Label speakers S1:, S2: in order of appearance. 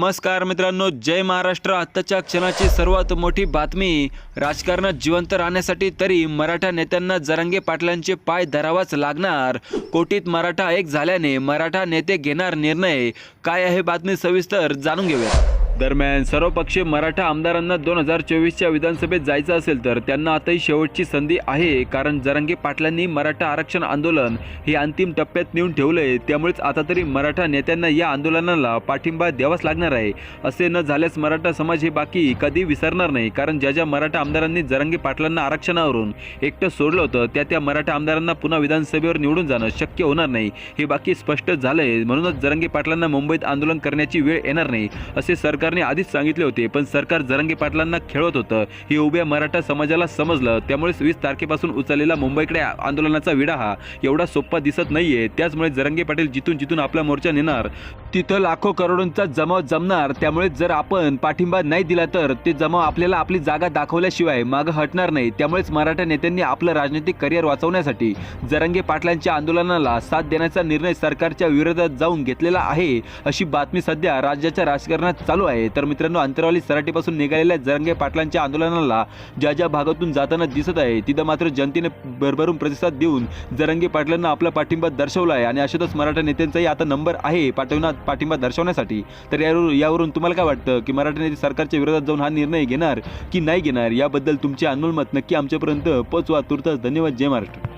S1: नमस्कार मित्रांनो जय महाराष्ट्र. आत्ताच्या क्षणाची सर्वात मोठी बातमी राजकारणात जिवंत राहण्यासाठी तरी मराठा नेत्यांना जरांगे पाटलांचे पाय धरावाच लागणार. कोटीत मराठा एक झाल्याने मराठा नेते घेणार निर्णय. काय आहे बातमी सविस्तर जाणून घेऊया दरम्यान सर्वपक्षीय मराठा आमदारांना दोन हजार चोवीसच्या विधानसभेत जायचं असेल तर त्यांना आताही शेवटची संधी आहे कारण जरांगे पाटलांनी मराठा आरक्षण आंदोलन हे अंतिम टप्प्यात नेऊन ठेवलंय. त्यामुळेच आता तरी मराठा नेत्यांना या आंदोलनाला पाठिंबा द्यावाच लागणार आहे. असे न झाल्यास मराठा समाज हे बाकी कधी विसरणार नाही कारण ज्या ज्या मराठा आमदारांनी जरांगे पाटलांना आरक्षणावरून एकटं सोडलं होतं त्या त्या मराठा आमदारांना पुन्हा विधानसभेवर निवडून जाणं शक्य होणार नाही. हे बाकी स्पष्ट झालंय म्हणूनच जरांगे पाटलांना मुंबईत आंदोलन करण्याची वेळ येणार नाही असे सरकार सरकारने आधीच सांगितले होते पण सरकार जरंगे पाटलांना खेळत होतं. हे उभ्या मराठा समाजाला समजलं. त्यामुळेच वीस तारखेपासून उचललेला मुंबईकडे आंदोलनाचा विडा हा. एवढा सोपा दिसत नाहीये. त्याचमुळे जरंगे पाटील जिथून जिथून आपला मोर्चा नेणार तिथं लाखो करोडोंचा जमाव जमणार. त्यामुळे जर आपण पाठिंबा नाही दिला तर ते जमाव आपल्याला आपली जागा दाखवल्याशिवाय मागं हटणार नाही. त्यामुळेच मराठा नेत्यांनी आपलं राजनैतिक करिअर वाचवण्यासाठी जरंगे पाटलांच्या आंदोलनाला साथ देण्याचा निर्णय सरकारच्या विरोधात जाऊन घेतलेला आहे अशी बातमी सध्या राज्याच्या राजकारणात चालू आहे. आहे. तर मित्रांनो अंतरावली सराटीपासून निघालेल्या जरंगे पाटलांच्या आंदोलनाला ज्या ज्या भागातून जाताना दिसत आहे तिथं मात्र जनतेने भरभरून प्रतिसाद देऊन जरंगे पाटलांना आपला पाठिंबा दर्शवला आहे. आणि अशातच मराठा नेत्यांचाही आता नंबर आहे पाठवण्यात पाठिंबा दर्शवण्यासाठी. तर यावरून यावरून तुम्हाला काय वाटतं की मराठा नेते सरकारच्या विरोधात जाऊन हा निर्णय घेणार की नाही घेणार? याबद्दल तुमचे अनमोल मत नक्की आमच्यापर्यंत पोचवा तुर्तास धन्यवाद. जय महाराष्ट्र.